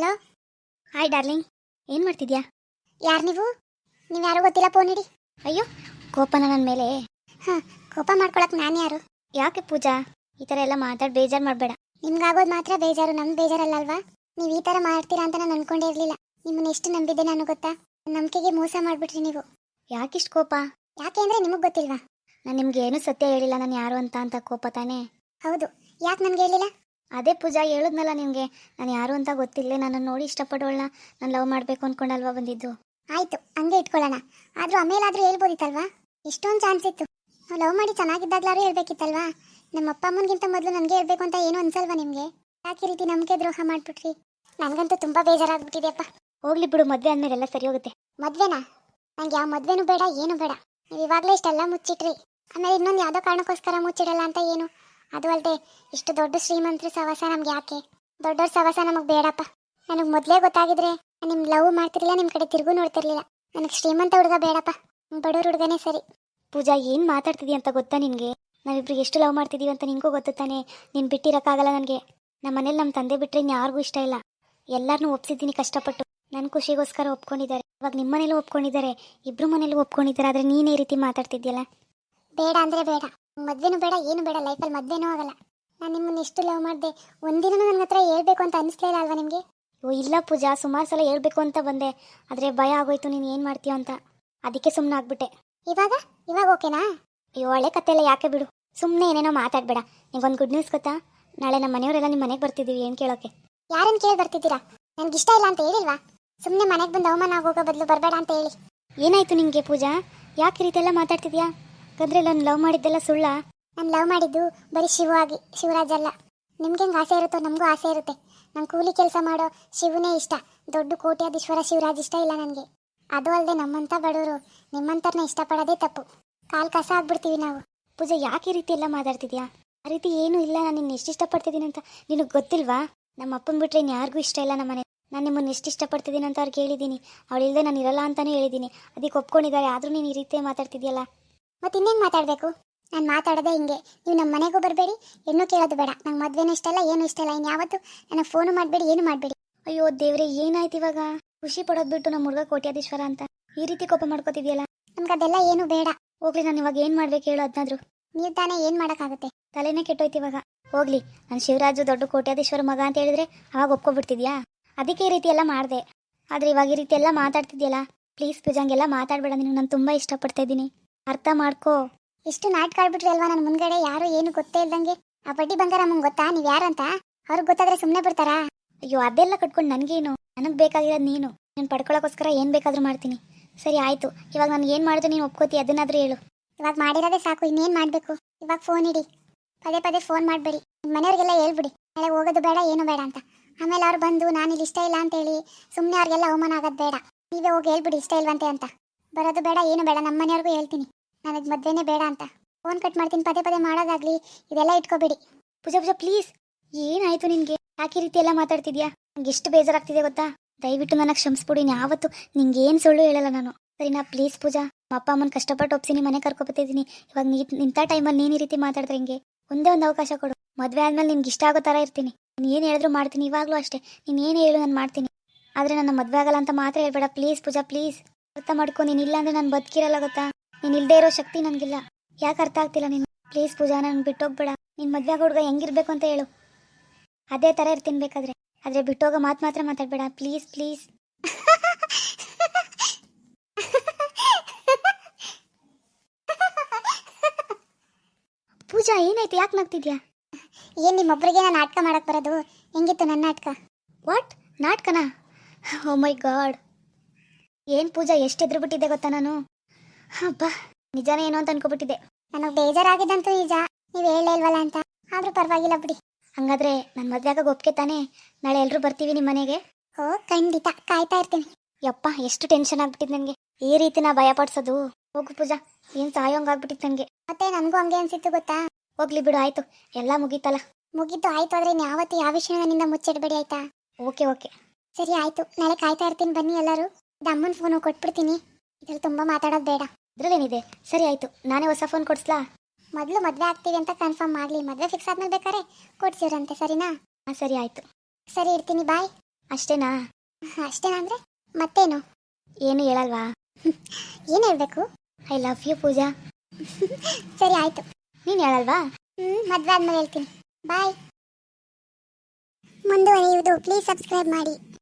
Hello? Hi darling ಏನು ಮಾಡ್ತಿದ್ಯಾ? ಯಾರು ನೀವು? ನೀವು ಯಾರು ಗೊತ್ತಿಲ್ಲ ಫೋನ್ ಇಡಿ ಅಯ್ಯೋ, ಕೋಪನ ನನ್ನ ಮೇಲೆ. ಹಾಂ, ಕೋಪ ಮಾಡ್ಕೊಳಕ್ ನಾನು ಯಾರು? ಯಾಕೆ ಪೂಜಾ? ಈ ಥರ ಎಲ್ಲ ಮಾತಾಡಿ ಬೇಜಾರು ಮಾಡಬೇಡ. ನಿಮ್ಗಾಗೋದು ಮಾತ್ರ ಬೇಜಾರು ನಮ್ಮ ಬೇಜಾರಲ್ಲಲ್ವಾ? ನೀವು ಈ ಥರ ಮಾಡ್ತೀರಾ ಅಂತ ನಾನು ಅನ್ಕೊಂಡೇ ಇರಲಿಲ್ಲ. ನಿಮ್ಮನ್ನ ಎಷ್ಟು ನಂಬಿದ್ದೆ ನಾನು ಗೊತ್ತಾ? ನಂಬಿಕೆಗೆ ಮೋಸ ಮಾಡಿಬಿಟ್ರಿ ನೀವು. ಯಾಕಿಷ್ಟು ಕೋಪ? ಯಾಕೆ ಅಂದರೆ ನಿಮಗೆ ಗೊತ್ತಿಲ್ವಾ? ನಾನು ನಿಮ್ಗೆ ಏನೂ ಸತ್ಯ ಹೇಳಿಲ್ಲ, ನಾನು ಯಾರು ಅಂತ ಅಂತ ಕೋಪ ತಾನೇ? ಹೌದು. ಯಾಕೆ ನನಗೆ ಹೇಳಿಲ್ಲ? ಅದೇ ಪೂಜಾ ಹೇಳಿದ್ನಲ್ಲ ನಿಮಗೆ. ನಾನು ಯಾರು ಅಂತ ಗೊತ್ತಿಲ್ಲ ನನ್ನನ್ನು ನೋಡಿ ಇಷ್ಟಪಡೋಳನ್ನ ನಾನು ಲವ್ ಮಾಡಬೇಕು ಅಂದ್ಕೊಂಡಲ್ವಾ ಬಂದಿದ್ದು? ಆಯಿತು ಹಂಗೆ ಇಟ್ಕೊಳ್ಳೋಣ. ಆದರೂ ಆಮೇಲಾದರೂ ಹೇಳ್ಬೋದಿತ್ತಲ್ವಾ? ಎಷ್ಟೊಂದು ಚಾನ್ಸ್ ಇತ್ತು. ನಾವು ಲವ್ ಮಾಡಿ ಚೆನ್ನಾಗಿದ್ದಾಗ್ಲಾರು ಹೇಳ್ಬೇಕಿತ್ತಲ್ವಾ? ನಮ್ಮ ಅಪ್ಪ ಅಮ್ಮನಿಗಿಂತ ಮೊದಲು ನನಗೆ ಹೇಳ್ಬೇಕು ಅಂತ ಏನು ಅನ್ಸಲ್ವಾ ನಿಮಗೆ? ಯಾಕೆ ರೀತಿ ನಮ್ಗೆ ದ್ರೋಹ ಮಾಡಿಬಿಟ್ರಿ? ನನಗಂತೂ ತುಂಬ ಬೇಜಾರಾಗ್ಬಿಟ್ಟಿದೆಯಪ್ಪ. ಹೋಗ್ಲಿ ಬಿಡು ಮದುವೆ ಅಂದ್ಮೇಲೆ ಎಲ್ಲ ಸರಿ ಹೋಗುತ್ತೆ. ಮದ್ವೆನಾ? ನಂಗೆ ಯಾವ ಮದ್ವೆನೂ ಬೇಡ ಏನು ಬೇಡ. ನೀವು ಇವಾಗಲೇ ಇಷ್ಟೆಲ್ಲ ಮುಚ್ಚಿಟ್ರಿ. ಆಮೇಲೆ ಇನ್ನೊಂದು ಯಾವುದೋ ಕಾರಣಕ್ಕೋಸ್ಕರ ಮುಚ್ಚಿಡಲ್ಲ ಅಂತ ಏನು? ಅದು ಅಲ್ಲದೆ ಇಷ್ಟು ದೊಡ್ಡ ಶ್ರೀಮಂತರ ಸವಾಸ ನಮ್ಗೆ ಯಾಕೆ? ದೊಡ್ಡವ್ರ ಸವಾಸ ನಮಗೆ ಬೇಡಪ್ಪ. ನನಗೆ ಮೊದಲೇ ಗೊತ್ತಾಗಿದ್ರೆ ನಿಮ್ ಲವ್ ಮಾಡ್ತಿರ್ಲಿಲ್ಲ ನಿಮ್ಮ ಕಡೆ ತಿರುಗೂ ನೋಡ್ತಿರ್ಲಿಲ್ಲ. ನನಗೆ ಶ್ರೀಮಂತ ಹುಡುಗ ಬೇಡಪ್ಪ. ಬಡವ್ರ ಹುಡುಗನೇ ಸರಿ. ಪೂಜಾ, ಏನು ಮಾತಾಡ್ತಿದ್ವಿ ಅಂತ ಗೊತ್ತಾ ನಿನಗೆ? ನಾವಿಬ್ರಿಗೆ ಎಷ್ಟು ಲವ್ ಮಾಡ್ತಿದ್ದೀವಿ ಅಂತ ನಿನಗೂ ಗೊತ್ತು ತಾನೇ? ನೀನು ಬಿಟ್ಟಿರೋಕ್ಕಾಗಲ್ಲ ನನಗೆ. ನಮ್ಮ ಮನೇಲಿ ನಮ್ಮ ತಂದೆ ಬಿಟ್ಟರೆ ಯಾರಿಗೂ ಇಷ್ಟ ಇಲ್ಲ. ಎಲ್ಲರನ್ನೂ ಒಪ್ಸಿದ್ದೀನಿ ಕಷ್ಟಪಟ್ಟು. ನನ್ನ ಖುಷಿಗೋಸ್ಕರ ಒಪ್ಕೊಂಡಿದ್ದಾರೆ. ಇವಾಗ ನಿಮ್ಮ ಮನೇಲೂ ಒಪ್ಕೊಂಡಿದ್ದಾರೆ. ಇಬ್ರು ಮನೇಲೂ ಒಪ್ಕೊಂಡಿದ್ದಾರೆ. ಆದರೆ ನೀನೇ ಈ ರೀತಿ ಮಾತಾಡ್ತಿದ್ಯಲ್ಲ? ಬೇಡ ಅಂದರೆ ಬೇಡ. ಮದ್ವೆನೂ ಬೇಡ ಏನು ಬೇಡ ಲೈಫಲ್ಲಿ ಮದ್ವೆನೂ ಆಗಲ್ಲ. ನಾನು ನಿಮ್ಮನ್ನ ಇಷ್ಟು ಲವ್ ಮಾಡಿದೆ ಒಂದಿನೂ ನನ್ನ ಹತ್ರ ಹೇಳ್ಬೇಕು ಅಂತ ಅನಿಸ್ಲೇ ಇಲ್ಲ ಅಲ್ವಾ ನಿಮಗೆ? ಓ ಇಲ್ಲ ಪೂಜಾ ಸುಮಾರು ಸಲ ಹೇಳ್ಬೇಕು ಅಂತ ಬಂದೆ. ಆದರೆ ಭಯ ಆಗೋಯ್ತು ನೀನು ಏನು ಮಾಡ್ತೀಯ ಅಂತ. ಅದಕ್ಕೆ ಸುಮ್ಮನೆ ಆಗ್ಬಿಟ್ಟೆ. ಇವಾಗ? ಇವಾಗ ಓಕೆನಾ ಅಯ್ಯೋ ಒಳ್ಳೆ ಕತೆ ಎಲ್ಲ ಯಾಕೆ ಬಿಡು. ಸುಮ್ಮನೆ ಏನೇನೋ ಮಾತಾಡಬೇಡ. ನಿಂಗೊಂದು ಗುಡ್ ನ್ಯೂಸ್ ಗೊತ್ತಾ? ನಾಳೆ ನಮ್ಮ ಮನೆಯವರೆಲ್ಲ ನಿಮ್ಮ ಮನೆಗೆ ಬರ್ತಿದ್ದೀವಿ ಏನು ಕೇಳೋಕೆ? ಯಾರನ್ನು ಕೇಳಿ ಬರ್ತಿದ್ದೀರಾ? ನನಗೆ ಇಷ್ಟ ಇಲ್ಲ ಅಂತ ಹೇಳಿಲ್ವಾ? ಸುಮ್ಮನೆ ಮನೆಗೆ ಬಂದು ಅವಮಾನ ಆಗೋಗೋ ಬದಲು ಬರಬೇಡ ಅಂತ ಹೇಳಿ. ಏನಾಯ್ತು ನಿಮಗೆ ಪೂಜಾ? ಯಾಕೆ ಈ ರೀತಿ ಎಲ್ಲ ಮಾತಾಡ್ತಿದ್ಯಾ? ಯಾಕಂದ್ರೆ ನಾನು ಲವ್ ಮಾಡಿದ್ದೆಲ್ಲ ಸುಳ್ಳ. ನಾನು ಲವ್ ಮಾಡಿದ್ದು ಬರೀ ಶಿವ ಆಗಿ, ಶಿವರಾಜ್ ಅಲ್ಲ. ನಿಮ್ಗೆ ಹೆಂಗೆ ಆಸೆ ಇರುತ್ತೋ ನಮಗೂ ಆಸೆ ಇರುತ್ತೆ. ನಂಗೆ ಕೂಲಿ ಕೆಲಸ ಮಾಡೋ ಶಿವನೇ ಇಷ್ಟ. ದೊಡ್ಡ ಕೋಟ್ಯಾಧೀಶ್ವರ ಶಿವರಾಜ್ ಇಷ್ಟ ಇಲ್ಲ ನನಗೆ. ಅದು ಅಲ್ಲದೆ ನಮ್ಮಂಥ ಬಡವರು ನಿಮ್ಮಂತರನ್ನ ಇಷ್ಟಪಡೋದೇ ತಪ್ಪು. ಕಾಲ್ ಕಸ ಆಗ್ಬಿಡ್ತೀವಿ ನಾವು. ಪೂಜೆ, ಯಾಕೆ ಈ ರೀತಿ ಎಲ್ಲ ಮಾತಾಡ್ತಿದ್ಯಾ? ಆ ರೀತಿ ಏನೂ ಇಲ್ಲ, ನಾನು ನಿನ್ನ ಎಷ್ಟು ಇಷ್ಟಪಡ್ತಿದ್ದೀನಿ ಅಂತ. ನಿನಗೆ ಗೊತ್ತಿಲ್ವಾ? ನಮ್ಮ ಅಪ್ಪನ ಬಿಟ್ಟರೆ ಇನ್ನು ಯಾರಿಗೂ ಇಷ್ಟ ಇಲ್ಲ ನಮ್ಮ ಮನೆ. ನಾನು ನಿಮ್ಮನ್ನು ಎಷ್ಟು ಇಷ್ಟಪಡ್ತಿದ್ದೀನಿ ಅಂತ ಅವ್ರಿಗೆ ಹೇಳಿದ್ದೀನಿ ಅವಳು ಇಲ್ಲದೆ ನಾನು ಇರಲ್ಲ ಅಂತಲೇ ಹೇಳಿದ್ದೀನಿ. ಅದಕ್ಕೆ ಒಪ್ಕೊಂಡಿದ್ದಾರೆ. ಆದರೂ ನೀನು ಈ ರೀತಿ ಮಾತಾಡ್ತಿದ್ಯಲ್ಲ? ಮತ್ತೆ ಇನ್ನೇನು ಮಾತಾಡಬೇಕು? ನಾನು ಮಾತಾಡೋದೇ ಹಿಂಗೆ. ನೀವು ನಮ್ಮ ಮನೆಗೂ ಬರಬೇಡಿ, ಹೆಣ್ಣು ಕೇಳೋದು ಬೇಡ. ನಂಗೆ ಮದುವೆನೂ ಇಷ್ಟ ಇಲ್ಲ, ಏನು ಇಷ್ಟ ಇಲ್ಲ. ಇನ್ಯಾವತ್ತು ನನಗೆ ಫೋನು ಮಾಡಬೇಡಿ, ಏನು ಮಾಡಬೇಡಿ. ಅಯ್ಯೋ ದೇವ್ರೆ, ಏನಾಯ್ತು ಇವಾಗ? ಖುಷಿ ಪಡೋದು ಬಿಟ್ಟು ನಮ್ಮ ಹುಡುಗ ಕೋಟ್ಯಾಧೀಶ್ವರ ಅಂತ. ಈ ರೀತಿ ಕೋಪ ಮಾಡ್ಕೋತಿದ್ಯಲ್ಲ? ನಮ್ಗೆ ಅದೆಲ್ಲ ಏನು ಬೇಡ. ಹೋಗ್ಲಿ, ನಾನು ಇವಾಗ ಏನು ಮಾಡ್ಬೇಕು ಹೇಳು ಅದನ್ನಾದ್ರು ನೀವು ತಾನೇ ಏನು ಮಾಡೋಕ್ಕಾಗುತ್ತೆ? ತಲೆನೇ ಕೆಟ್ಟೋಯ್ತು ಇವಾಗ. ಹೋಗ್ಲಿ, ನಾನು ಶಿವರಾಜು ದೊಡ್ಡ ಕೋಟ್ಯಾಧೀಶ್ವರ ಮಗ ಅಂತ ಹೇಳಿದ್ರೆ ಅವಾಗ ಒಪ್ಕೊಬಿಡ್ತಿದ್ಯಾ? ಅದಕ್ಕೆ ಈ ರೀತಿ ಎಲ್ಲ ಮಾಡಿದೆ. ಆದರೆ ಇವಾಗ ಈ ರೀತಿ ಎಲ್ಲ ಮಾತಾಡ್ತಿದ್ಯಲ್ಲ? ಪ್ಲೀಸ್ ಪೂಜಾಂಗೆಲ್ಲ ಮಾತಾಡಬೇಡ ನೀನು. ನಾನು ತುಂಬ ಇಷ್ಟಪಡ್ತಾ ಇದ್ದೀನಿ. ಅರ್ಥ ಮಾಡ್ಕೋ. ಇಷ್ಟು ನಾಟಕ ಆಡ್ಬಿಟ್ರಿ ಅಲ್ವಾ ನನ್ನ ಮುಂದ್ಗಡೆ? ಯಾರು ಏನು ಗೊತ್ತೇ ಇಲ್ದಂಗೆ. ಆ ಬಡ್ಡಿ ಬಂಗಾರ ನಮ್ಗೆ ಗೊತ್ತಾ? ನೀವು ಯಾರಂತ? ಅವ್ರಿಗೆ ಗೊತ್ತಾದ್ರೆ ಸುಮ್ಮನೆ ಬಿಡ್ತಾರಾ ಅಯ್ಯೋ, ಅದೆಲ್ಲ ಕಟ್ಕೊಂಡು ನನಗೇನು? ನನಗೆ ಬೇಕಾಗಿರೋದು ನೀನು. ನಾನು ಪಡ್ಕೊಳ್ಳೋಕ್ಕೋಸ್ಕರ ಏನು ಬೇಕಾದರೂ ಮಾಡ್ತೀನಿ. ಸರಿ, ಆಯಿತು. ಇವಾಗ ನಾನು ಏನು ಮಾಡಿದ್ರು ನೀನು ಒಪ್ಕೋತಿ? ಅದನ್ನಾದರೂ ಹೇಳು. ಇವಾಗ ಮಾಡಿರೋದೇ ಸಾಕು. ಇನ್ನೇನು ಮಾಡಬೇಕು? ಇವಾಗ ಫೋನ್ ಇಡಿ. ಪದೇ ಪದೇ ಫೋನ್ ಮಾಡಬೇಡಿ. ನಿಮ್ಮ ಮನೆಯವ್ರಿಗೆಲ್ಲ ಹೇಳ್ಬಿಡಿ. ನಾಳೆ ಹೋಗೋದು ಬೇಡ, ಏನು ಬೇಡ ಅಂತ. ಆಮೇಲೆ ಅವ್ರು ಬಂದು ನಾನು ಇಲ್ಲಿ ಇಷ್ಟ ಇಲ್ಲ ಅಂತೇಳಿ ಸುಮ್ಮನೆ ಅವ್ರಿಗೆಲ್ಲ ಅವಮಾನ ಆಗೋದು ಬೇಡ. ನೀವೇ ಹೋಗಿ ಹೇಳ್ಬಿಡಿ ಇಷ್ಟ ಇಲ್ವಂತೆ ಅಂತ. ಬರೋದು ಬೇಡ, ಏನು ಬೇಡ ನಮ್ಮ ಮನೆಯವ್ರಿಗೂ ಹೇಳ್ತೀನಿ. ನನಗೆ ಮದ್ವೆನೇ ಬೇಡ ಅಂತ. ಫೋನ್ ಕಟ್ ಮಾಡ್ತೀನಿ, ಪದೇ ಪದೇ ಮಾಡೋದಾಗ್ಲಿ, ಇದೆಲ್ಲ ಇಟ್ಕೋಬೇಡಿ. ಪೂಜಾ ಪೂಜಾ ಪ್ಲೀಸ್ ಏನಾಯಿತು ನಿನಗೆ? ಯಾಕೆ ರೀತಿ ಎಲ್ಲ ಮಾತಾಡ್ತಿದ್ಯಾ? ನಂಗೆ ಎಷ್ಟು ಬೇಜಾರಾಗ್ತಿದೆ ಗೊತ್ತಾ? ದಯವಿಟ್ಟು ನನಗೆ ಕ್ಷಮಿಸ್ಬಿಡಿ ಯಾವತ್ತು ನಿಂಗೆ ಏನು ಸುಳ್ಳು ಹೇಳಲ್ಲ ನಾನು. ಸರಿನಾ ಪ್ಲೀಸ್ ಪೂಜಾ. ಅಪ್ಪ ಅಮ್ಮನ ಕಷ್ಟಪಟ್ಟು ಒಪ್ಸಿನಿ ಮನೆ ಕರ್ಕೊಬತ್ತಿದ್ದೀನಿ ಇವಾಗ ನೀ ನಿಂತ ಟೈಮಲ್ಲಿ ನೀನು ಈ ರೀತಿ ಮಾತಾಡಿದ್ರೆ ಹಿಂಗೆ? ಒಂದೇ ಒಂದು ಅವಕಾಶ ಕೊಡು. ಮದುವೆ ಆದ್ಮೇಲೆ ನಿನ್ಗೆ ಇಷ್ಟ ಆಗೋ ಥರ ಇರ್ತೀನಿ. ನೀನು ಏನು ಹೇಳಿದ್ರು ಮಾಡ್ತೀನಿ, ಇವಾಗಲೂ ಅಷ್ಟೇ. ನೀನು ಏನು ಹೇಳು ನಾನು ಮಾಡ್ತೀನಿ. ಆದರೆ ನನ್ನ ಮದುವೆ ಆಗಲ್ಲ ಅಂತ ಮಾತ್ರ ಹೇಳ್ಬೇಡ. ಪ್ಲೀಸ್ ಪೂಜಾ ಪ್ಲೀಸ್ ಅರ್ಥ ಮಾಡ್ಕೊ ನೀನು ಇಲ್ಲ ಅಂದ್ರೆ ನಾನು ಬದುಕಿರಲ್ಲ ಗೊತ್ತಾ? ನೀನು ಇಲ್ಲದೆ ಇರೋ ಶಕ್ತಿ ನನಗಿಲ್ಲ. ಯಾಕೆ ಅರ್ಥ ಆಗ್ತಿಲ್ಲ ನೀನು? ಪ್ಲೀಸ್ ಪೂಜಾ ನಾನು ಬಿಟ್ಟೋಗ್ಬೇಡ. ನೀನು ಮದುವೆ ಹುಡುಗ ಹೆಂಗಿರ್ಬೇಕು ಅಂತ ಹೇಳು. ಅದೇ ಥರ ಇರ್ತೀನಿ ಬೇಕಾದ್ರೆ ಆದರೆ ಬಿಟ್ಟೋಗೋ ಮಾತು ಮಾತ್ರ ಮಾತಾಡಬೇಡ. ಪ್ಲೀಸ್ ಪ್ಲೀಸ್ ಪೂಜಾ ಏನಾಯ್ತು? ಯಾಕೆ ನಗ್ತಿದ್ಯಾ? ಏನು ನಿಮ್ಮೊಬ್ಬರಿಗೆ ನಾನು ನಾಟಕ ಮಾಡಕ್ಕೆ ಬರೋದು? ಹೆಂಗಿತ್ತು ನನ್ನ ನಾಟಕ? ವಾಟ್ ನಾಟಕನಾ? ಓ ಮೈ ಗಾಡ್ ಏನು ಪೂಜಾ ಎಷ್ಟು ಎದ್ರು ಬಿಟ್ಟಿದ್ದೆ ಗೊತ್ತಾ ನಾನು? ಹಬ್ಬ ನಿಜಾನೇ ಏನೋ ಅಂತ ಅನ್ಕೋಬಿಟ್ಟಿದ್ದೆ. ನನಗೆ ಬೇಜಾರಾಗಿದ್ದಂತೂ ನಿಜ ನೀವು ಹೇಳೇ ಇಲ್ವಲ್ಲ ಅಂತ. ಆದರೂ ಪರವಾಗಿಲ್ಲ ಬಿಡಿ. ಹಂಗಾದ್ರೆ ನನ್ನ ಮದುವೆ ಒಪ್ಕೆ ತಾನೇ? ನಾಳೆ ಎಲ್ಲರೂ ಬರ್ತೀವಿ ನಿಮ್ಮ ಮನೆಗೆ? ಓ ಖಂಡಿತ. ಕಾಯ್ತಾ ಇರ್ತೀನಿ. ಯಪ್ಪ ಎಷ್ಟು ಟೆನ್ಷನ್ ಆಗ್ಬಿಟ್ಟಿದ್ ನನಗೆ. ಈ ರೀತಿ ನಾ ಭಯ ಪಡ್ಸೋದು. ಹೋಗು ಪೂಜಾ ಏನು ಸಾಯೋಂಗಾಗ್ಬಿಟ್ಟಿತ್ತು ನನಗೆ. ಮತ್ತೆ ನನಗೂ ಹಂಗೆ ಅನ್ಸಿತ್ತು ಗೊತ್ತಾ? ಹೋಗ್ಲಿ ಬಿಡು ಆಯ್ತು. ಎಲ್ಲ ಮುಗೀತಲ್ಲ? ಮುಗಿದ್ದು ಆಯ್ತು. ಆದ್ರೆ ಯಾವತ್ತು ಯಾವ ವಿಷಯ ನನ್ನಿಂದ ಮುಚ್ಚಿಡಬೇಡಿ ಆಯ್ತಾ? Okay okay. ಸರಿ ಆಯ್ತು. ನಾಳೆ ಕಾಯ್ತಾ ಇರ್ತೀನಿ. ಬನ್ನಿ ಎಲ್ಲರೂ. ದಮ್ಮನ ಫೋನು ಕೊಟ್ಬಿಡ್ತೀನಿ. ಇದ್ರಲ್ಲಿ ತುಂಬಾ ಮಾತಾಡೋದು ಬೇಡ. ಇದ್ರಲ್ಲೇನಿದೆ? ಸರಿ ಆಯ್ತು. ನಾನೇ ಹೊಸ ಫೋನ್ ಕೊಡಿಸ್ಲಾ? ಮೊದಲು ಮದ್ವೆ ಆಗ್ತೀವಿ ಅಂತ ಕನ್ಫರ್ಮ್ ಮಾಡಲಿ ಮದ್ವೆ ಫಿಕ್ಸ್ ಆದ್ಮೇಲೆ ಬೇಕಾರೆ ಕೊಡ್ಸಿರಂತೆ ಸರಿನಾ? ಹಾಂ ಸರಿ ಆಯ್ತು. ಸರಿ ಇರ್ತೀನಿ ಬಾಯ್ ಅಷ್ಟೇನಾ? ಅಷ್ಟೇನಾ ಅಂದರೆ ಮತ್ತೇನು? ಏನು ಹೇಳಲ್ವಾ? ಏನು ಹೇಳ್ಬೇಕು? ಐ ಲವ್ ಯು ಪೂಜಾ. ಸರಿ ಆಯ್ತು. ನೀನು ಹೇಳಲ್ವಾ? ಹ್ಞೂ ಮದುವೆ ಆದ್ಮೇಲೆ ಹೇಳ್ತೀನಿ. ಬಾಯ್ ಮುಂದುವರಿಯುವುದು ಪ್ಲೀಸ್ ಸಬ್ಸ್ಕ್ರೈಬ್ ಮಾಡಿ.